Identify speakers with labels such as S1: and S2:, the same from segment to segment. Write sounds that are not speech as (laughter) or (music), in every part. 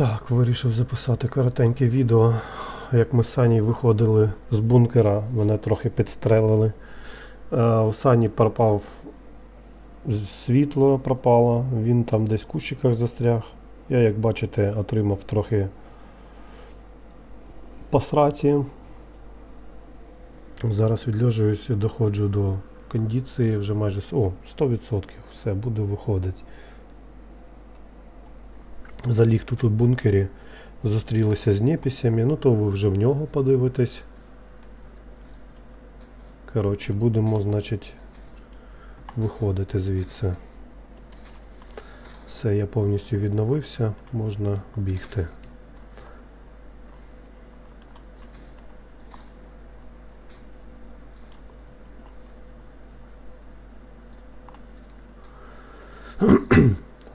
S1: Так, вирішив записати коротеньке відео, як ми з Сані виходили з бункера, мене трохи підстрелили. Е, У Сані пропав світло пропало, він там десь в кущиках застряг. Я, як бачите, отримав трохи по. Зараз відлежуюсь і доходжу до кондиції вже майже о, 100%. Все, буду виходити. Заліг тут у бункері, зустрілися з неписями, ну то ви вже в нього подивитесь. Коротше, будемо, значить, виходити звідси. Все, я повністю відновився, можна бігти.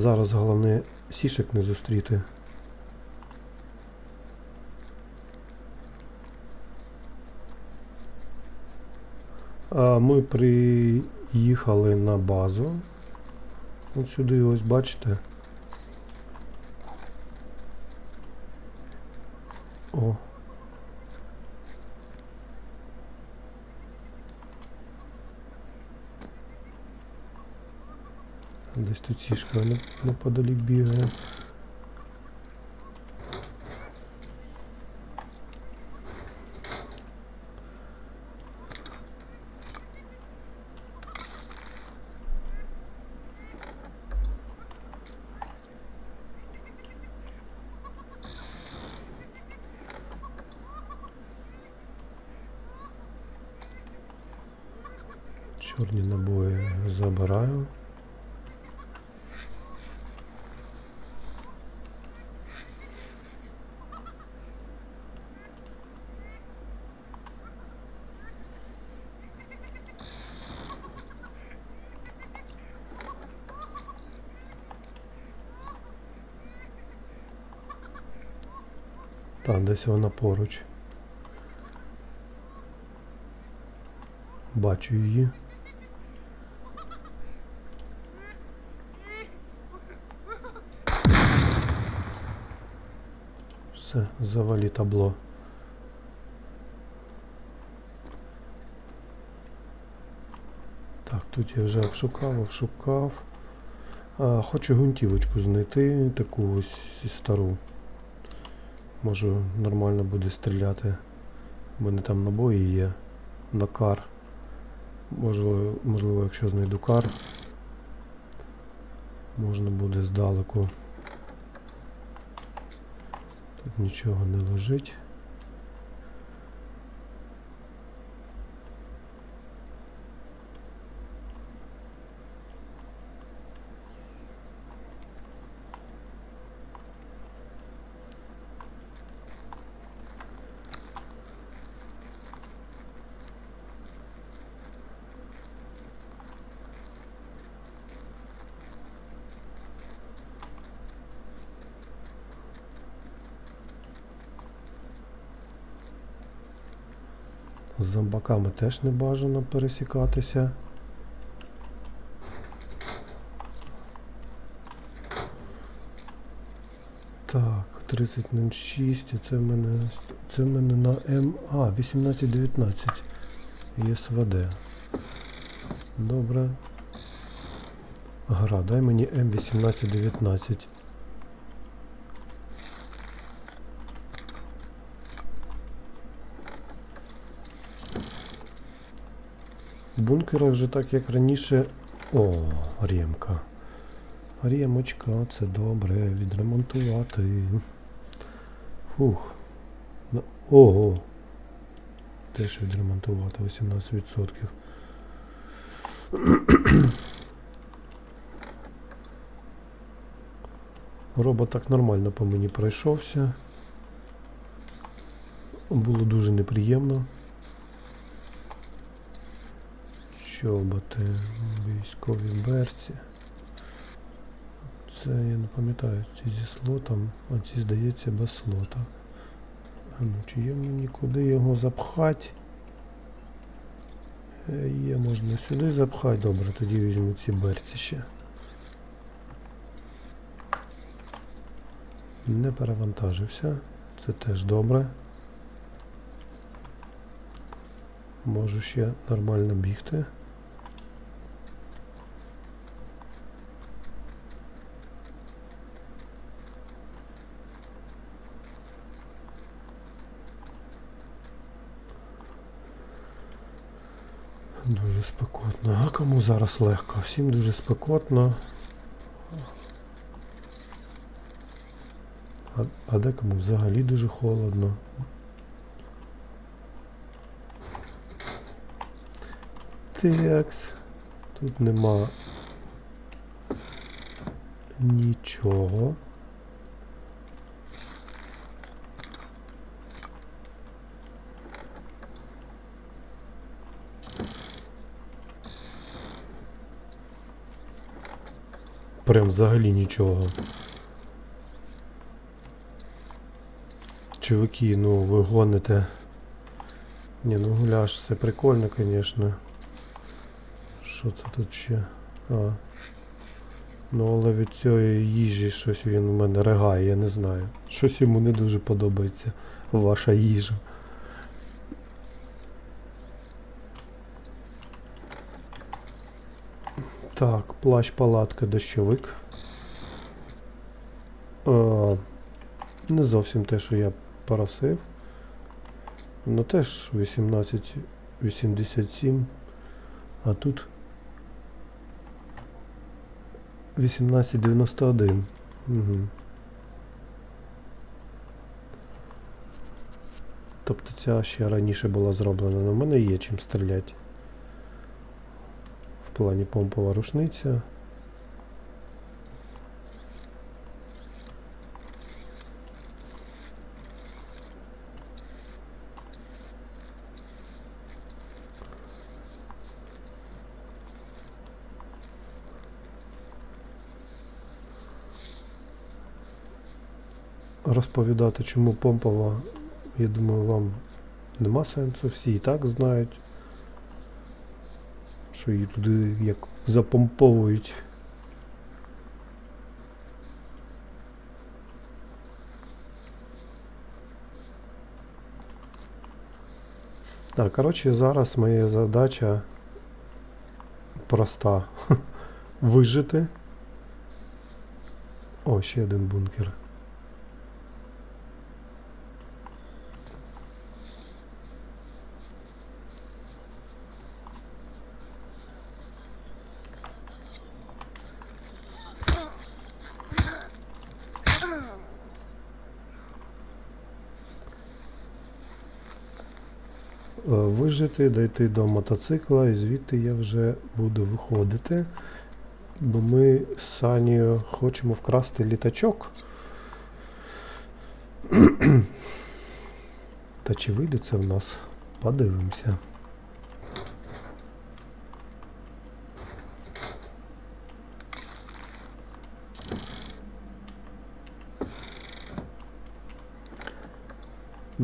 S1: Зараз головне сішек не зустріти. Ми приїхали на базу. От сюди ось бачите. О. Десь тут сішка не- неподалік бігає. Чорні набої забираю. Так, десь вона поруч. Бачу її. Все, завалі табло. Так, тут я вже обшукав, обшукав. А, хочу гвинтівочку знайти, таку ось стару. Може нормально буде стріляти. У мене там набої є на кар. Можливо, можливо, якщо знайду кар, можна буде здалеку. Тут нічого не лежить. З зомбаками теж не бажано пересікатися. Так, 3006, і це в мене. Це в мене на М. А, 1819. ЄСВД. Добре. Гра, дай мені М1819. В бункерах вже так як раніше. О, ремка. Ремочка, це добре, відремонтувати. Фух. Ого. Теж відремонтувати 18%. Робот так нормально по мені пройшовся. Було дуже неприємно. Чоботи, військові берці. Це я не пам'ятаю, ці зі слотом, а ці здається без слота. Ну, чи є мені куди його запхати? Е, Є, можна сюди запхати. Добре, тоді візьму ці берці ще. Не перевантажився. Це теж добре. Можу ще нормально бігти. Дуже спекотно. А кому зараз легко? Всім дуже спекотно. А, а декому взагалі дуже холодно. Текс. Тут нема нічого. Прям взагалі нічого. Чуваки, ну ви гоните. Ні, ну гуляш, це прикольно, звісно. Що це тут ще? А. Ну, але від цієї їжі щось він у мене ригає, я не знаю. Щось йому не дуже подобається ваша їжа. Так, плащ, палатка, дощовик. Е, не зовсім те, що я просив. Ну теж 1887. А тут 1891. Угу. Тобто ця ще раніше була зроблена, але в мене є чим стріляти. Плані помпова рушниця. Розповідати, чому помпова, я думаю, вам нема сенсу. Всі і так знають, що її туди як запомповують. Так, коротше, зараз моя задача проста. (laughs) Вижити. О, ще один бункер. Вижити, дойти до мотоцикла і звідти я вже буду виходити. Бо ми з Санією хочемо вкрасти літачок. Та чи вийде це в нас? Подивимося.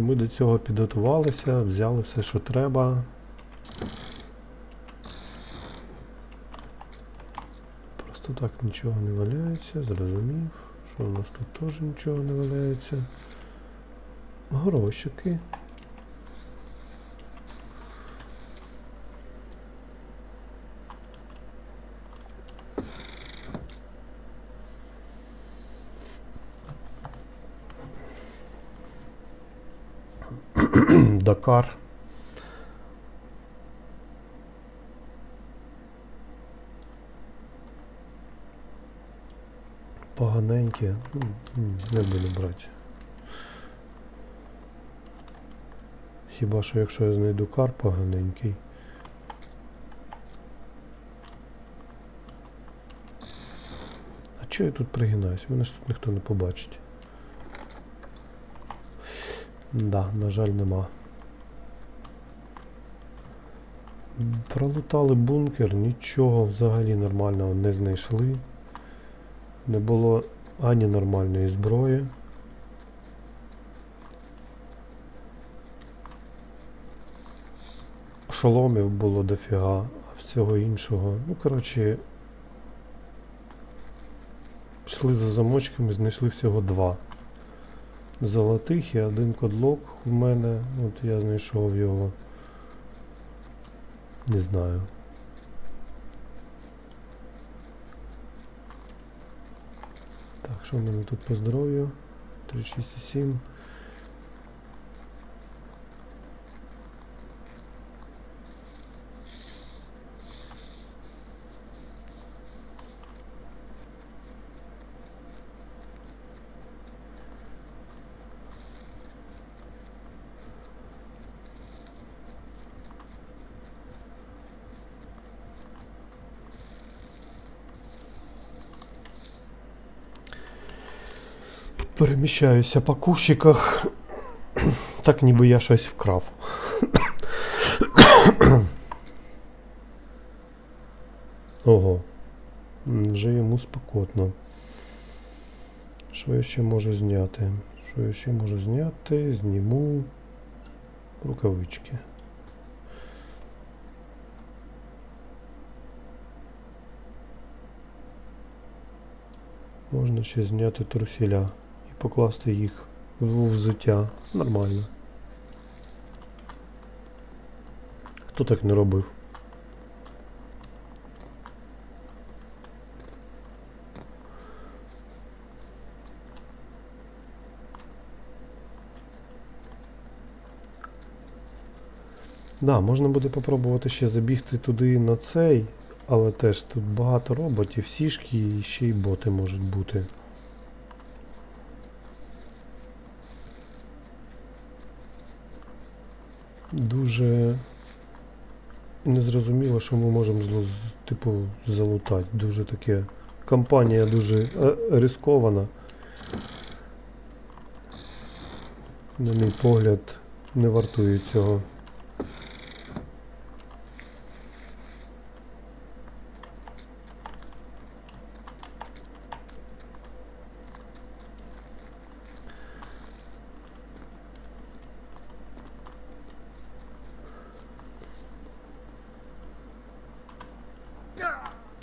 S1: Ми до цього підготувалися, взяли все, що треба. Просто так нічого не валяється, зрозумів, що у нас тут теж нічого не валяється. Грошики. Дакар. Поганенькі. Ну, Не буду брати. Хіба що якщо я знайду кар поганенький. А чого я тут пригинаюсь? Мене ж тут ніхто не побачить. Да, на жаль, нема. Пролутали бункер, нічого взагалі нормального не знайшли. Не було ані нормальної зброї. Шоломів було дофіга, а всього іншого. Ну, коротше, йшли за замочками, знайшли всього два. золотих і один кодлок в мене. От я знайшов його. Не знаю. Так, що в мене тут по здоров'ю? 36,7. Переміщаюся по кущиках. Так ніби я щось вкрав. Ого. Вже йому спекотно. Що я ще можу зняти? Що я ще можу зняти? Зніму рукавички. Можна ще зняти труселя і покласти їх в взуття. Нормально. Хто так не робив? Да, можна буде попробувати ще забігти туди на цей, але теж тут багато роботів, сішки і ще й боти можуть бути. Дуже незрозуміло, що ми можемо типу залутати. Дуже таке. Компанія дуже е, рискована. На мій погляд, не вартує цього.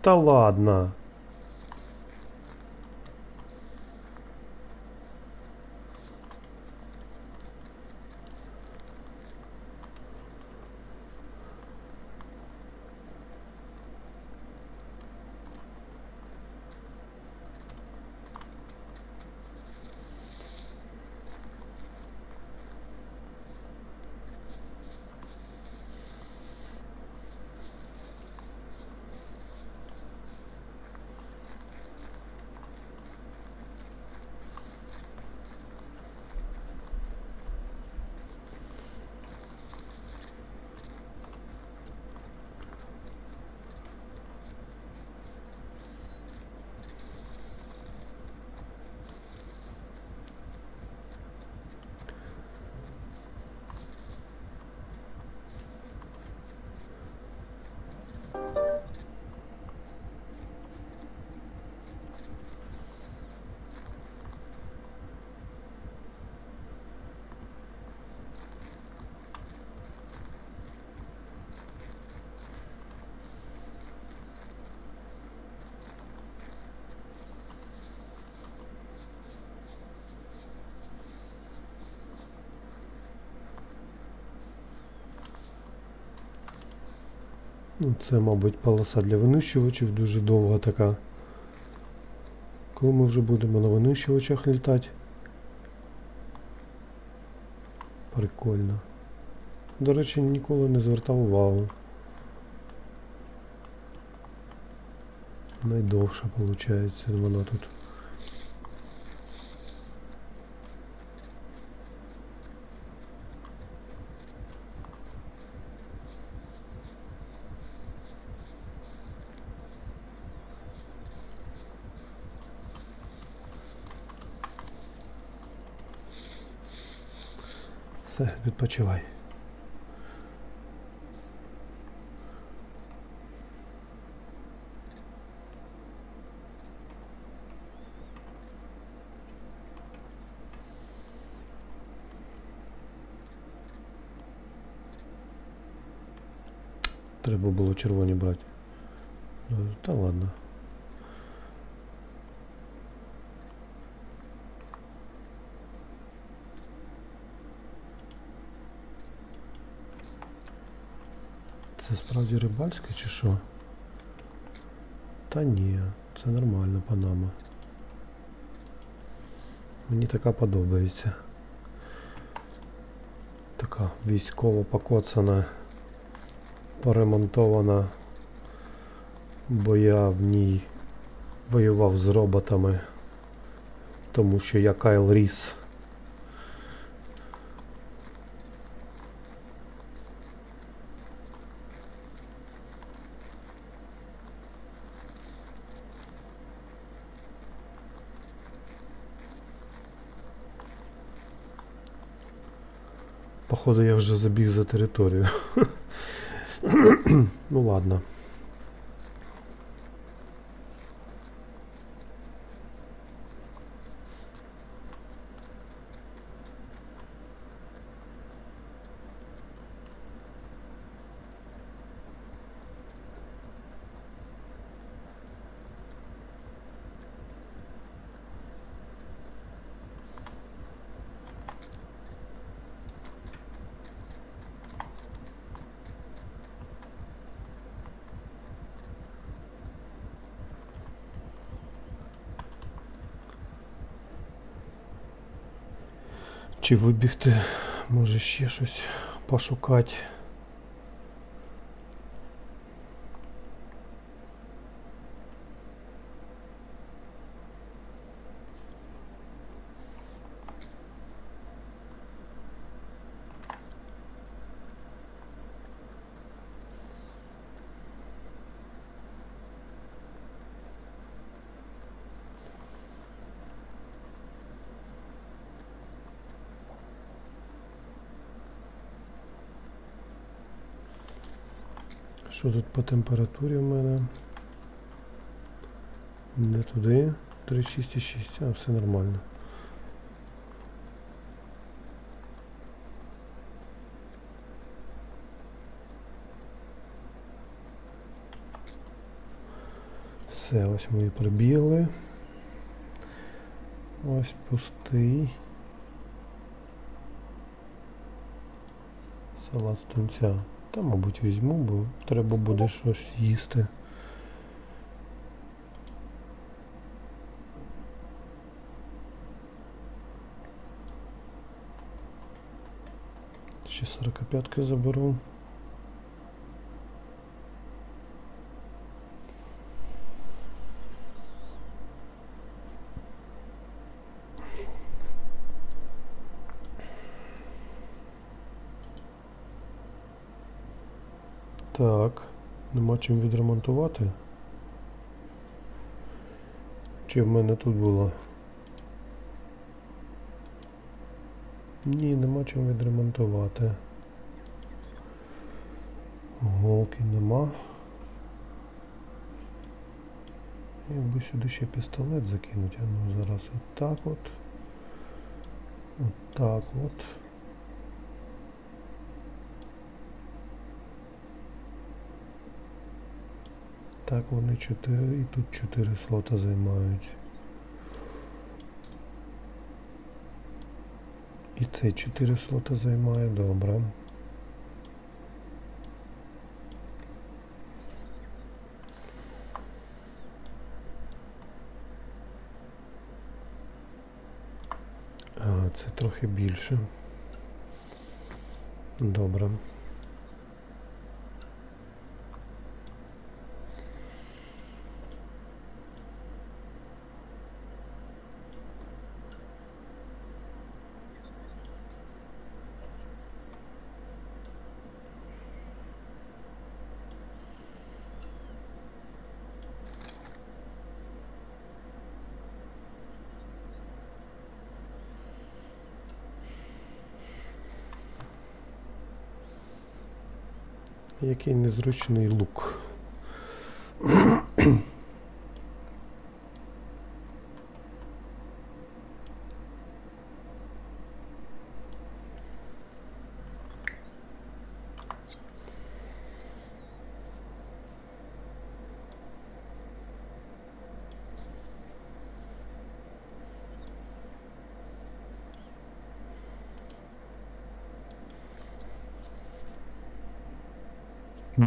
S1: Та ладно. Ну, це, мабуть, полоса для винищувачів дуже довга така. Коли ми вже будемо на винищувачах літати. Прикольно. До речі, ніколи не звертав увагу. Найдовша виходить вона тут. Все, відпочивай. Треба було червоні брати. Ну, Та ладно. Це справді рибальське чи що? Та ні, це нормальна панама. Мені така подобається. Така військово покоцана, поремонтована, бо я в ній воював з роботами, тому що я Кайл Ріс. Походу я вже забіг за територію. (coughs) ну ладно. Чи вибігти, може ще щось пошукати. Що тут по температурі в мене? Не туди. 36,6, а все нормально. Все, ось ми і прибігли. Ось пустий. Салат з тунця. Та, мабуть, візьму, бо треба буде щось їсти. Ще 45 заберу. Так, нема чим відремонтувати. Чи в мене тут було? Ні, нема чим відремонтувати. Голки нема. Якби сюди ще пістолет закинути, а ну зараз отак от. Отак от. Так, вони 4 і тут 4 слота займають. І цей 4 слота займає, добре. А, це трохи більше. Добре. Який незручний лук.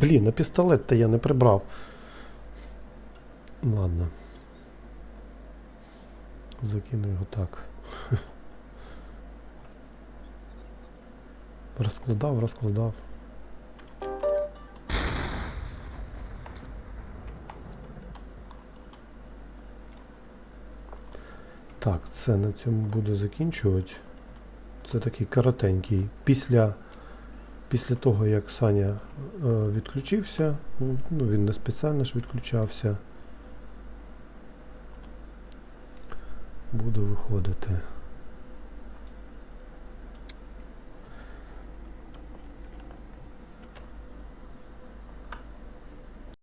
S1: Блін, а пістолет-то я не прибрав. Ладно. Закину його так. (laughs) Розкладав, розкладав. Так, це на цьому буду закінчувати. Це такий коротенький. Після, після того, як Саня е, відключився, ну він не спеціально ж відключався. Буду виходити.